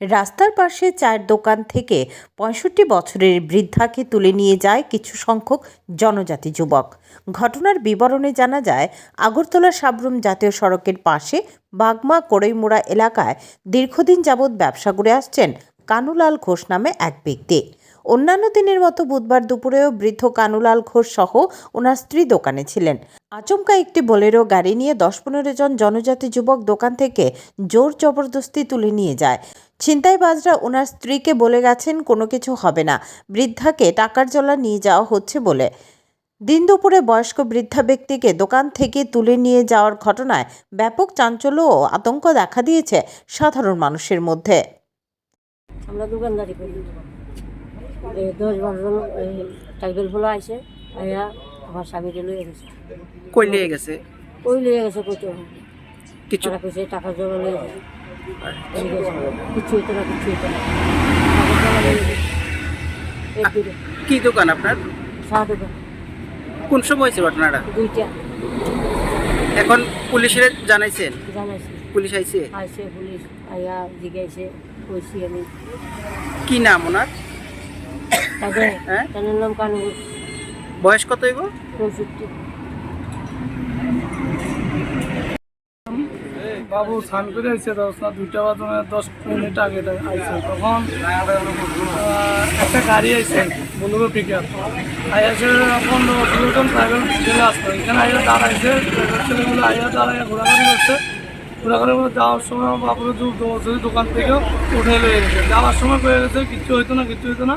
রাস্তার পাশে চায়ের দোকান থেকে পঁয়ষট্টি বছরের বৃদ্ধাকে তুলে নিয়ে যায় কিছু সংখ্যক জনজাতি যুবক। ঘটনার বিবরণে জানা যায়, আগরতলা সাবরুম জাতীয় সড়কের পাশে বাগমা কোড়ইমোড়া এলাকায় দীর্ঘদিন যাবৎ ব্যবসা করে আসছেন কানুলাল ঘোষ নামে এক ব্যক্তি। অন্যান্য দিনের মতো বুধবার দুপুরেও বৃদ্ধ কানুলাল ঘোষ সহ ওনার স্ত্রী দোকানে ছিলেন। আচমকা একটি বোলেরো গাড়ি নিয়ে দশ পনেরো জন জনজাতি যুবক দোকান থেকে জোর জবরদস্তি তুলে নিয়ে যায়। ছিনতাইবাজরা ওনার স্ত্রীকে বলে গেছেন, কোনো কিছু হবে না, বৃদ্ধাকে টাকার জলা নিয়ে যাওয়া হচ্ছে বলে। দিন দুপুরে বয়স্ক বৃদ্ধা ব্যক্তিকে দোকান থেকে তুলে নিয়ে যাওয়ার ঘটনায় ব্যাপক চাঞ্চল্য ও আতঙ্ক দেখা দিয়েছে সাধারণ মানুষের মধ্যে। আমরা দোকানদারি করি। দশ বারো জন এই টাইবেল ফলো আইসে আইয়া আমার স্বামীকে লইয়া গেছে। কই লিয়ে গেছে? ওই লইয়া গেছে কত কিছু টাকা কইছে টাকা জমা লইয়া গেছে। গেছে কিচ্ছু হইতো না কিচ্ছু হইতো না। কি দোকান আপনার? চা দোকান। কোন সময় হয়েছে ঘটনাটা? দুইটা। এখন পুলিশের জানাইছেন? জানাইছি। পুলিশ আইছে? আইছে পুলিশ আইয়া জিগাইছে কইছি আমি। কি নাম ওনার? বয়স কত চৌষট্টি বাবু স্নান করে আইসে দশ না দুইটা বাজনে দশ মিনিট আগে আইসে তখন একটা গাড়ি আইসে বলব পিকআপ আইসে পনেরো ষোলো জন প্রাইভেট ছেলে আসতো এখানে আইয়া দাঁড়াইছে ছেলেগুলো আইয়া দাঁড়াইয়া ঘোরাঘুরি করছে। ঘোরাঘুরি করে যাওয়ার সময় আমার বাবুরে দোকান থেকে উঠে লয়ে গেছে। যাওয়ার সময় হয়ে গেছে কিচ্ছু হইতো না কিচ্ছু হইতো না।